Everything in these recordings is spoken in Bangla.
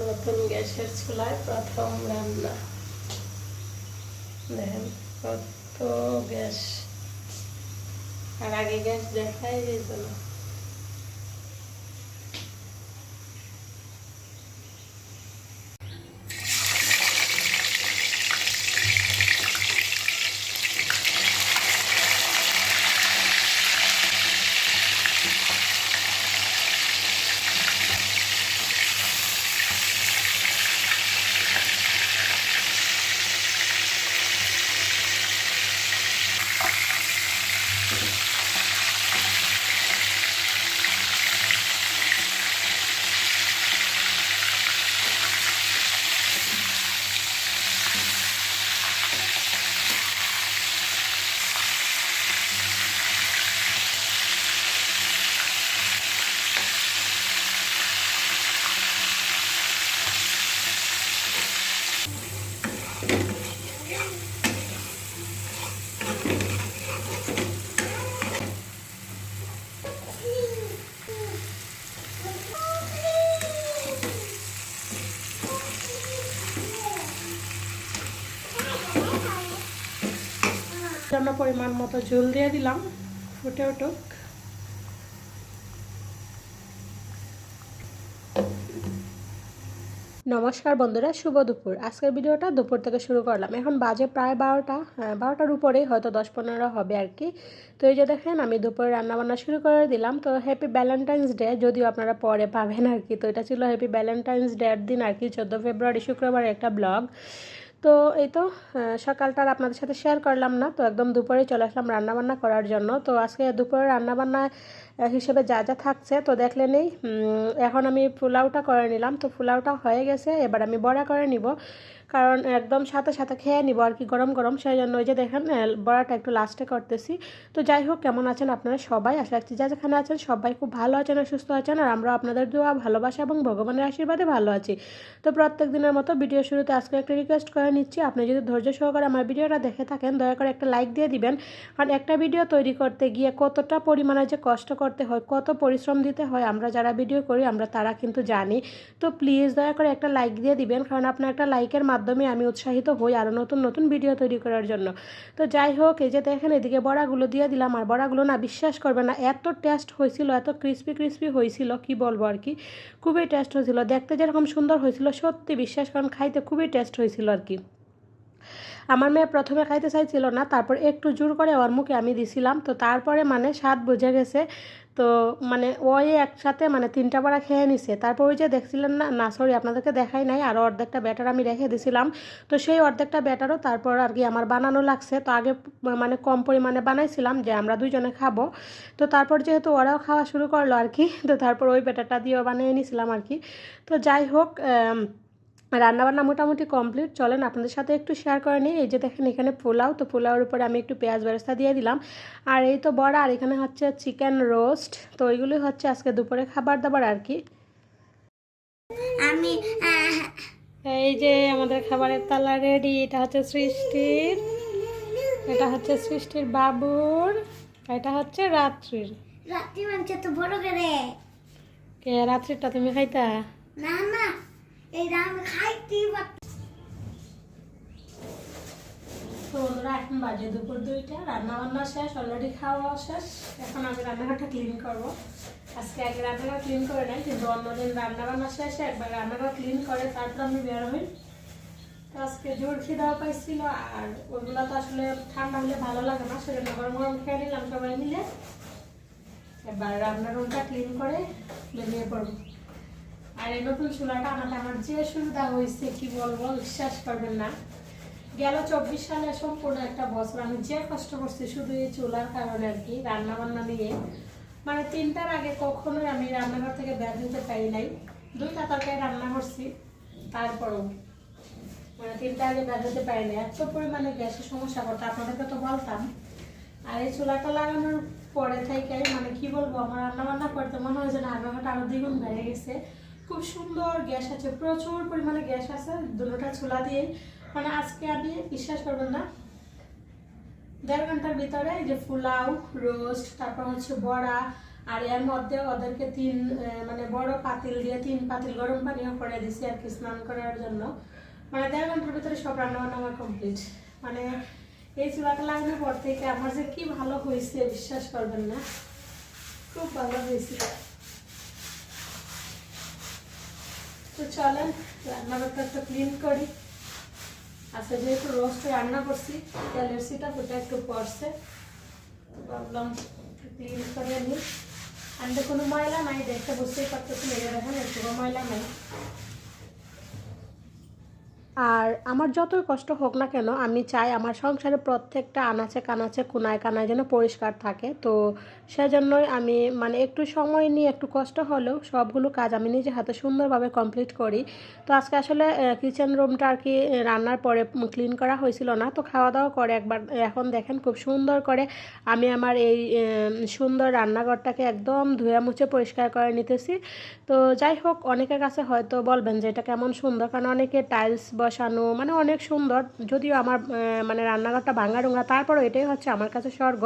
নতুন গ্যাসের চুলায় প্রথম রান্না। দেখেন কত গ্যাস। আর আগে গ্যাস দেখাই যেত না। আমরা পরিমাণ মতো ঝোল দিয়ে দিলাম ফুটে উঠুক। নমস্কার বন্ধুরা শুভ দুপুর। আজকের ভিডিওটা দুপুর থেকে শুরু করলাম। এখন বাজে প্রায় বারোটা হ্যাঁ, বারোটার উপরেই হয়তো দশ পনেরো হবে আর কি। তো এই যে দেখেন আমি দুপুরে রান্নাবান্না শুরু করে দিলাম। তো হ্যাপি ভ্যালেন্টাইন্স ডে যদিও আপনারা পরে পাবেন আর কি। তো এটা ছিল হ্যাপি ভ্যালেন্টাইন্স ডের দিন আর কি চোদ্দ ফেব্রুয়ারি শুক্রবার একটা ব্লগ। তো এই তো সকালটা আপনাদের সাথে শেয়ার করলাম না। তো একদম দুপুরে চলে আসলাম রান্নাবান্না করার জন্য। তো আজকে দুপুরে রান্নাবান্না হিসেবে যা যা থাকছে, তো দেখলে নেই। এখন আমি পোলাওটা করে নিলাম। তো পোলাওটা হয়ে গেছে, এবার আমি বড়া করে নিব। কারণ একদম সাথে সাথে খেয়ে নিব আর কি, গরম গরম। সেই জন্য ওই যে দেখেন বড়াটা একটু লাস্টে করতেছি। তো যাই হোক, কেমন আছেন আপনারা সবাই? আশা রাখছি যা যেখানে আছেন সবাই খুব ভালো আছেন আর সুস্থ আছেন। আর আমরা আপনাদের দোয়া, ভালোবাসা এবং ভগবানের আশীর্বাদে ভালো আছি। তো প্রত্যেক দিনের মতো ভিডিও শুরুতে আজকে একটা রিকোয়েস্ট করে নিচ্ছি। আপনি যদি ধৈর্য সহকারে আমার ভিডিওটা দেখে থাকেন, দয়া করে একটা লাইক দিয়ে দিবেন। কারণ একটা ভিডিও তৈরি করতে গিয়ে কতটা পরিমাণে যে কষ্ট করতে হয়, কত পরিশ্রম দিতে হয়, আমরা যারা ভিডিও করি, আমরা তারা কিন্তু জানি। তো প্লিজ দয়া করে একটা লাইক দিয়ে দিবেন, কারণ আপনার একটা লাইকের মাধ্যমে আমি উৎসাহিত হই আরও নতুন নতুন ভিডিও তৈরি করার জন্য। তো যাই হোক, এই যে দেখেন, এদিকে বড়াগুলো দিয়ে দিলাম, আর বড়াগুলো না বিশ্বাস করবে না, এত টেস্ট হয়েছিল, এত ক্রিস্পি ক্রিস্পি হয়েছিল, কি বলব আর কি? খুবই টেস্ট হয়েছিল, দেখতে যেরকম সুন্দর হয়েছিল, সত্যি বিশ্বাস করেন খাইতে খুবই টেস্ট হয়েছিল আর কি। আমার মেয়ে প্রথমে খাইতে চাইছিল না, তারপর একটু জোর করে ওর মুখে আমি দিছিলাম। তো তারপরে মানে স্বাদ বুঝে গেছে। তো মানে ওই একসাথে মানে তিনটা বড়া খেয়ে নিছে। তারপর ওই যে দেখছিলেন না না সরি আপনাদেরকে দেখাই নাই। আর অর্ধেকটা ব্যাটার আমি রেখে দিছিলাম। তো সেই অর্ধেকটা ব্যাটারও তারপর আর কি আমার বানানো লাগছে। তো আগে মানে কম পরিমাণে বানাইছিলাম যে আমরা দুইজনে খাব। তো তারপর যেহেতু ওরাও খাওয়া শুরু করল আর কি, তো তারপর ওই ব্যাটারটা দিয়েও বানিয়ে নিছিলাম আর কি। তো যাই হোক রান্নাবান্না মোটামুটি কমপ্লিট। চলেন আপনাদের সাথে একটু শেয়ার করে নিই। এই যে দেখেন এখানে পোলাও। তো পোলাওর উপরে আমি একটু পেঁয়াজ বেরেস্তা দিয়ে দিলাম। আর এই তো বড়া আর এখানে হচ্ছে চিকেন রোস্ট তো ওইগুলি হচ্ছে আজকে দুপুরে খাবার দাবার আর কি। আমি এই যে আমাদের খাবারের তালা রেডি এটা হচ্ছে সৃষ্টির এটা হচ্ছে সৃষ্টির বাবুর এটা হচ্ছে রাত্রির। রাত্রি মাংস তো বড় করে। কে? রাত্রিটা তুমি খাইতা? না না। এইটা আমি খাইতেই বন্ধুরা, এখন বাজে দুপুর দুইটা রান্না বান্না শেষ অলরেডি খাওয়া শেষ। এখন আমি রান্নাঘরটা ক্লিন করব। আজকে আগে রান্নাঘর ক্লিন করে নাই, কিন্তু অন্যদিন রান্না বান্না শেষে একবার রান্নাঘর ক্লিন করে তারপর আমি বের হই। তো আজকে জোর খিদাও পাইছিল, আর ওইগুলো তো আসলে ঠান্ডা হলে ভালো লাগে না, সেজন্য গরম গরম খেয়ে নিলাম সবাই মিলে। এবার রান্নার রুমটা ক্লিন করে বেরিয়ে পড়ব। আর এই নতুন চুলাটা আনাতে আমার যে সুবিধা হয়েছে, কি বলব, বিশ্বাস করবেন না। গেল চব্বিশ সালে সম্পূর্ণ একটা বছর আমি যে কষ্ট করছি শুধু এই চুলার কারণে আর কি রান্না বান্না নিয়ে। মানে তিনটার আগে কখনোই আমি রান্নাঘর থেকে বের হতে পারি নাই। দুইটা তরকারি রান্না করছি, তারপরও। মানে তিনটা আগে বের হতে পারি নাই। এত পরিমাণে গ্যাসের সমস্যা করতো আপনাদেরকে তো বলতাম। আর এই চুলাটা লাগানোর পরে থেকে মানে কি বলব, আমার রান্না বান্না করতে মনে হয় যে না আগ্রহটা আরও দ্বিগুণ বেড়ে গেছে। খুব সুন্দর গ্যাস আছে, প্রচুর পরিমাণে গ্যাস আছে, দুটোটা চুলা দিয়ে। মানে আজকে আমি বিশ্বাস করবেন না, দেড় ঘণ্টার ভিতরে এই যে পোলাও, রোস্ট, তারপর হচ্ছে বড়া, আর এর মধ্যে ওদেরকে তিন মানে বড় পাতিল দিয়ে তিন পাতিল গরম পানিও করে দিছি আর কি স্নান করার জন্য। মানে দেড় ঘণ্টার ভিতরে সব রান্না বান্না আমার কমপ্লিট মানে এই চুলাটা লাগানোর পর থেকে আমার যে কি ভালো হয়েছে, বিশ্বাস করবেন না, খুব ভালো হয়েছে। তো চলেন, রান্নাঘরটা একটু ক্লিন করি। আচ্ছা যেহেতু রোস্ট রান্না করছি তেলের সিটা ওটা একটু পড়ছে তো ভাবলাম ক্লিন করে নিই। আনতে কোনো ময়লা নাই, দেখতে বুঝতেই পারতেছি মেরে দেখেন একটু ময়লা নাই। আর আমার যতই কষ্ট হোক না কেন, আমি চাই আমার সংসারে প্রত্যেকটা আনাচে কানাচে, কোনায় কানায় যেন পরিষ্কার থাকে। তো সেজন্যই আমি মানে একটু সময় নিয়ে, একটু কষ্ট হলেও সবগুলো কাজ আমি নিজে হাতে সুন্দরভাবে কমপ্লিট করি। তো আজকে আসলে কিচেন রুমটা আর কি রান্নার পরে ক্লিন করা হয়েছিল না। তো খাওয়া দাওয়া করে একবার, এখন দেখেন খুব সুন্দর করে আমি আমার এই সুন্দর রান্নাঘরটাকে একদম ধুয়ে মুছে পরিষ্কার করে নিতেছি। তো যাই হোক, অনেকের কাছে হয়তো বলবেন যে এটা কেমন সুন্দর, কারণ অনেকে টাইলস বসানো মানে অনেক সুন্দর। যদিও আমার মানে রান্নাঘরটা ভাঙা ডোঙা তারপরও এটাই হচ্ছে আমার কাছে স্বর্গ।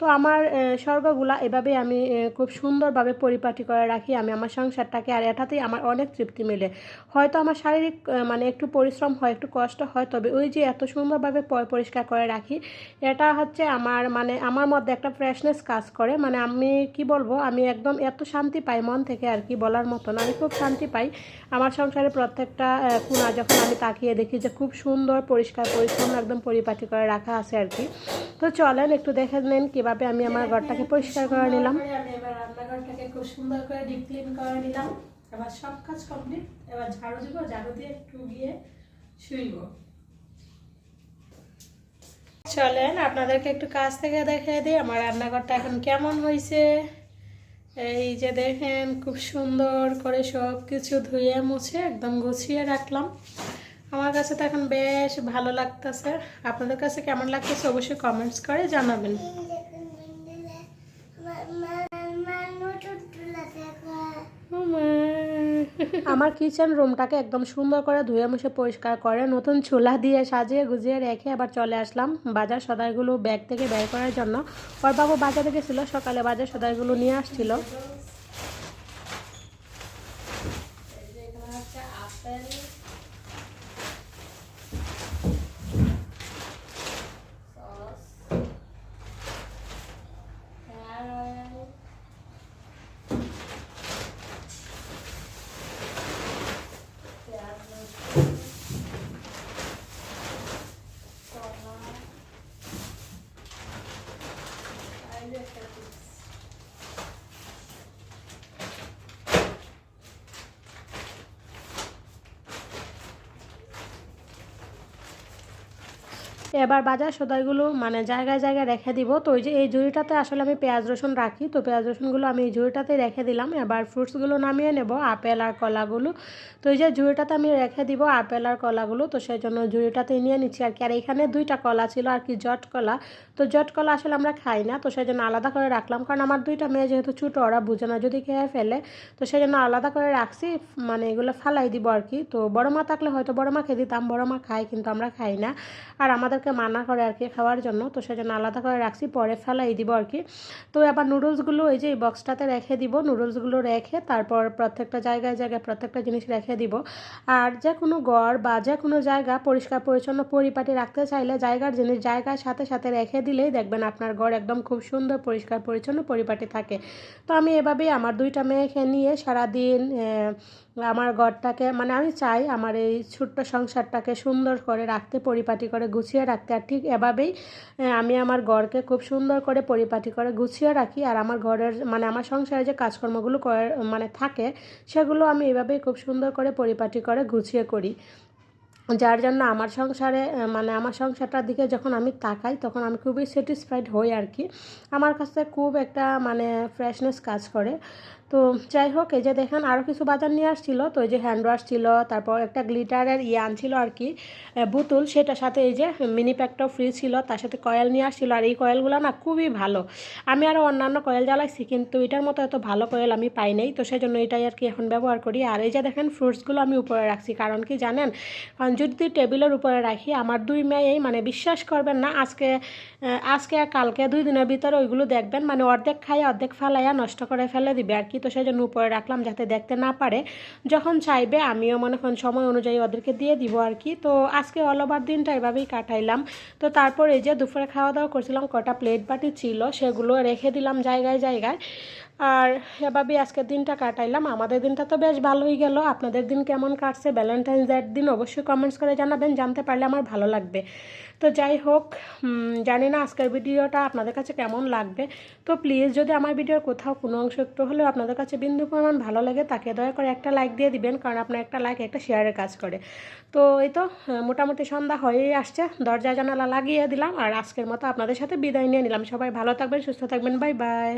তো আমার স্বর্গগুলা এভাবেই আমি খুব সুন্দরভাবে পরিপাটি করে রাখি, আমি আমার সংসারটাকে, আর এটাতেই আমার অনেক তৃপ্তি মেলে। হয়তো আমার শারীরিক মানে একটু পরিশ্রম হয়, একটু কষ্ট হয়, তবে ওই যে এত সুন্দরভাবে পরিষ্কার করে রাখি, এটা হচ্ছে আমার মানে আমার মধ্যে একটা ফ্রেশনেস কাজ করে। মানে আমি কি বলব, আমি একদম এত শান্তি পাই মন থেকে, আর কি বলার মতন আমি খুব শান্তি পাই আমার সংসারে প্রত্যেকটা কোণা যখন আমি তাকিয়ে দেখি যে খুব সুন্দর, পরিষ্কার, পরিচ্ছন্ন, একদম পরিপাটি করে রাখা আছে, আর কি। তো চলেন, একটু দেখে নেন কীভাবে আমি আমার ঘরটাকে পরিষ্কার করে নিলাম। এবার রান্নাঘরটাকে খুব সুন্দর করে করে নিলাম। এবার সব কাজ কমপ্লিট এবার ঝাড়ু দিব, ঝাড়ু দিয়ে একটু গিয়ে শুইব। চলেন, আপনাদেরকে একটু কাছ থেকে দেখিয়ে দিই। আমার রান্নাঘরটা এখন কেমন হয়েছে? এই যে দেখেন, খুব সুন্দর করে সব কিছু ধুয়ে মুছে একদম গুছিয়ে রাখলাম। আমার কাছে তো এখন বেশ ভালো লাগতেছে। আপনাদের কাছে কেমন লাগতেছে অবশ্যই কমেন্টস করে জানাবেন। আমার কিচেন রুমটাকে একদম সুন্দর করে ধুয়ে মুছে পরিষ্কার করে, নতুন চুলা দিয়ে সাজিয়ে গুজিয়ে রেখে আবার চলে আসলাম বাজার সদাইগুলো ব্যাগ থেকে ব্যয় করার জন্য। ওর বাবু বাজারে গেছিল, সকালে বাজার সদাইগুলো নিয়ে আসছিল। এবার বাজার সদাইগুলো মানে জায়গায় জায়গায় রেখে দিব। তো ওই যে এই ঝুড়িটাতে আসলে আমি পেঁয়াজ রসুন রাখি। তো পেঁয়াজ রসুনগুলো আমি এই ঝুড়িটাতে রেখে দিলাম। এবার ফ্রুটসগুলো নামিয়ে নেব, আপেল আর কলাগুলো। তো এই যে ঝুড়িটাতে আমি রেখে দিব আপেল আর কলাগুলো, তো সেই জন্য ঝুড়িটাতে নিয়ে নিচ্ছি আর কি। আর এখানে দুইটা কলা ছিল আর কি, জট কলা। তো জট কলা আসলে আমরা খাই না, তো সেই জন্য আলাদা করে রাখলাম। কারণ আমার দুইটা মেয়ে যেহেতু ছোটো, ওরা বুঝে না যদি খেয়ে ফেলে। তো সেই জন্য আলাদা করে রাখছি মানে এগুলো ফালাই দিব আর কি। তো বড় মা থাকলে হয়তো বড় মা খেয়ে দিতাম, বড় মা খায় কিন্তু আমরা খাই না। আর আমাদেরকে মানা করে আর কি খাওয়ার জন্য, তো সেজন্য আলাদা করে রাখছি, পরে ফেলাই দিব আর কি। তো আবার নুডলসগুলো এই যে এই বক্সটাতে রেখে দিব নুডলসগুলো রেখে তারপর প্রত্যেকটা জায়গায় জায়গায় প্রত্যেকটা জিনিস রেখে দিব। আর যে কোনো গড় বা যে কোনো জায়গা পরিষ্কার পরিচ্ছন্ন পরিপাটি রাখতে চাইলে জায়গার জিনিস জায়গার সাথে সাথে রেখে দিলেই দেখবেন আপনার গড় একদম খুব সুন্দর পরিষ্কার পরিচ্ছন্ন পরিপাটি থাকে। তো আমি এভাবেই আমার দুইটা মেয়েকে নিয়ে সারাদিন আমার ঘরটাকে মানে আমি চাই আমার এই ছোট্ট সংসারটাকে সুন্দর করে রাখতে, পরিপাটি করে গুছিয়ে রাখতে। আর ঠিক এভাবেই আমি আমার ঘরকে খুব সুন্দর করে পরিপাটি করে গুছিয়ে রাখি। আর আমার ঘরের মানে আমার সংসারে যে কাজকর্মগুলো করে মানে থাকে, সেগুলো আমি এভাবেই খুব সুন্দর করে পরিপাটি করে গুছিয়ে করি। যার জন্য আমার সংসারে মানে আমার সংসারটার দিকে যখন আমি তাকাই, তখন আমি খুবই স্যাটিসফাইড হই আর কি। আমার কাছে খুব একটা মানে ফ্রেশনেস কাজ করে। তো যাই হোক, এই যে দেখেন আরও কিছু বাজার নিয়ে আসছিল। তো এই যে হ্যান্ড ওয়াশ ছিল, তারপর একটা গ্লিটারের ইয়ে আনছিল আর কি বোতল। সেটার সাথে এই যে মিনি প্যাকটাও ফ্রি ছিল, তার সাথে কয়েল নিয়ে আসছিল। আর এই কয়েলগুলো না খুবই ভালো। আমি আরও অন্যান্য কয়েল জ্বালাইছি, কিন্তু এটার মতো এত ভালো কয়েল আমি পাই নাই। তো সেই জন্য এটাই আর কি এখন ব্যবহার করি। আর এই যে দেখেন ফ্রুটসগুলো আমি উপরে রাখছি, কারণ কি জানেন? কারণ যদি টেবিলের উপরে রাখি, আমার দুই মেয়েই মানে বিশ্বাস করবেন না, আজকে আজকে আর কালকে দুই দিনের ভিতরে ওইগুলো দেখবেন মানে অর্ধেক খাই অর্ধেক ফেলাইয়া নষ্ট করে ফেলে দিবে। আর কি তো সেই জন্য উপরে রাখলাম যাতে দেখতে না পারে। যখন চাইবে আমিও মনে করেন সময় অনুযায়ী ওদেরকে দিয়ে দিব আর কি। তো আজকে অল ওভার দিনটা এভাবেই কাটাইলাম। তো তারপর এই যে দুপুরে খাওয়া দাওয়া করছিলাম, কটা প্লেট বাটি ছিল, সেগুলো রেখে দিলাম জায়গায় জায়গায়। আর এভাবে আজকের দিনটা কাটাইলাম। আমাদের দিনটা তো বেশ ভালোই গেল। আপনাদের দিন কেমন কাটছে? ভ্যালেন্টাইন্স ডের দিন অবশ্যই কমেন্টস করে জানাবেন, জানতে পারলে আমার ভালো লাগবে। তো যাই হোক জানি না আজকের ভিডিওটা আপনাদের কাছে কেমন লাগবে। তো প্লিজ যদি আমার ভিডিওর কোথাও কোনো অংশ একটু হলেও আপনাদের কাছে বিন্দু পরিমাণ ভালো লাগে, তাকে দয়া করে একটা লাইক দিয়ে দিবেন, কারণ আপনার একটা লাইক একটা শেয়ারের কাজ করে। তো এই তো মোটামুটি সন্ধ্যা হয়েই আসছে। দরজা জানালা লাগিয়ে দিলাম, আর আজকের মতো আপনাদের সাথে বিদায় নিয়ে নিলাম। সবাই ভালো থাকবেন, সুস্থ থাকবেন। Bye bye